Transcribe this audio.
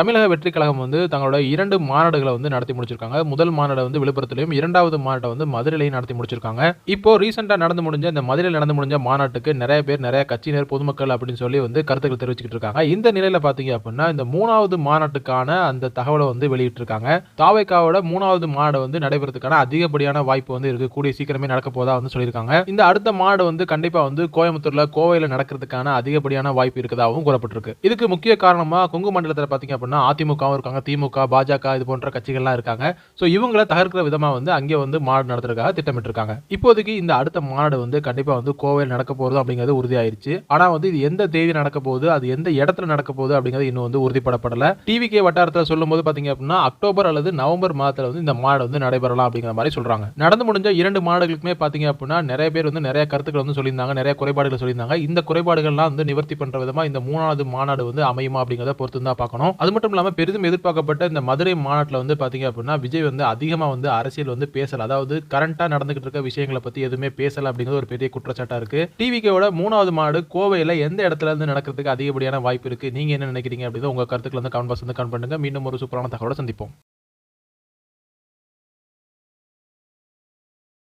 தமிழக வெற்றி கழகம் வந்து தங்களோட இரண்டு மாநாடுகளை வந்து நடத்தி முடிச்சிருக்காங்க. முதல் மாநாடு வந்து விழுப்புரத்திலையும் இரண்டாவது மாநாட்டை வந்து மதுரையிலையும் நடத்தி முடிச்சிருக்காங்க. இப்போ ரீசெண்டாக நடந்து முடிஞ்ச இந்த மதுரையில் நடந்து முடிஞ்ச மாநாட்டுக்கு நிறைய பேர் நிறைய கட்சியினர் பொதுமக்கள் அப்படின்னு சொல்லி வந்து கருத்துக்கள் தெரிவிச்சுக்கிட்டு இருக்காங்க. இந்த நிலையில பாத்தீங்க அப்படின்னா இந்த மூணாவது மாநாட்டுக்கான அந்த தகவலை வந்து வெளியிட்டிருக்காங்க. தாவைக்காவோட மூணாவது மாநாடு வந்து நடைபெறதுக்கான அதிகப்படியான வாய்ப்பு வந்து இருக்கு. கூடிய சீக்கிரமே நடக்க போதா வந்து சொல்லியிருக்காங்க. இந்த அடுத்த மாநாடு வந்து கண்டிப்பா வந்து கோயம்புத்தூர்ல கோவையில் நடக்கிறதுக்கான அதிகப்படியான வாய்ப்பு இருக்கதாகவும் கூறப்பட்டிருக்கு. இதுக்கு முக்கிய காரணமா கொங்கு மண்டலத்தில் பாத்தீங்க அப்படின்னா அதிமுகவும் இருக்காங்க திமுக பாஜக இது போன்ற கட்சிகள்லாம் இருக்காங்க. ஸோ இவங்களை தகர்க்கிற விதமா வந்து அங்கே வந்து மாநாடு நடத்துறதுக்காக திட்டமிட்டிருக்காங்க. இப்போதைக்கு இந்த அடுத்த மாநாடு வந்து கண்டிப்பா வந்து கோவையில் நடக்க போகிறது அப்படிங்கிறது உறுதியாயிருச்சு. ஆனா வந்து இது எந்த தேதி நடக்க போகுது அது எந்த இடத்துல நடக்க போகுது அப்படிங்கிறது இன்னும் வந்து உறுதிப்படப்படல. டிவிகே வட்டாரத்தில் சொல்லும்போது பாத்தீங்க அப்படின்னா அக்டோபர் அல்லது நவம்பர் மாதத்துல வந்து இந்த மாநாடு வந்து நடைபெறலாம் அப்படிங்கிற மாதிரி சொல்றாங்க. நடந்து முடிஞ்ச இரண்டு மாநாடுகளுக்குமே பார்த்தீங்க அப்படின்னா நிறைய பேர் வந்து நிறைய கருத்துக்கள் வந்து சொல்லியிருந்தாங்க நிறைய குறைபாடுகள் சொல்லியிருந்தாங்க. இந்த குறைபாடுகள்லாம் வந்து நிவர்த்தி பண்ற விதமா இந்த மூணாவது மாநாடு வந்து அமையுமா அப்படிங்கிறத பொறுத்து தான் பார்க்கணும். அது மட்டும் மட்டும் இல்லாமல் பெரிதும் எதிர்பார்க்கப்பட்ட இந்த மதுரை மாநாட்டில் வந்து பார்த்தீங்க அப்படின்னா விஜய் வந்து அதிகமாக வந்து அரசியல் வந்து பேசல. அதாவது கரண்ட்டாக நடந்துகிட்டு இருக்க விஷயங்களை பற்றி எதுவுமே பேசலை அப்படிங்கிறது ஒரு பெரிய குற்றச்சாட்டாக இருக்குது டிவிக்கோட மூணாவது மாநாடு கோவையில் எந்த இடத்துல இருந்து நடக்கிறதுக்கு அதிகப்படியான வாய்ப்பு இருக்குது நீங்கள் என்ன நினைக்கிறீங்க அப்படின்னு உங்கள் கருத்துக்கள் வந்து கமெண்ட் பாக்ஸ் வந்து கமெண்ட் பண்ணுங்கள் மீண்டும் ஒரு சூப்பரான தகவலோட சந்திப்போம்.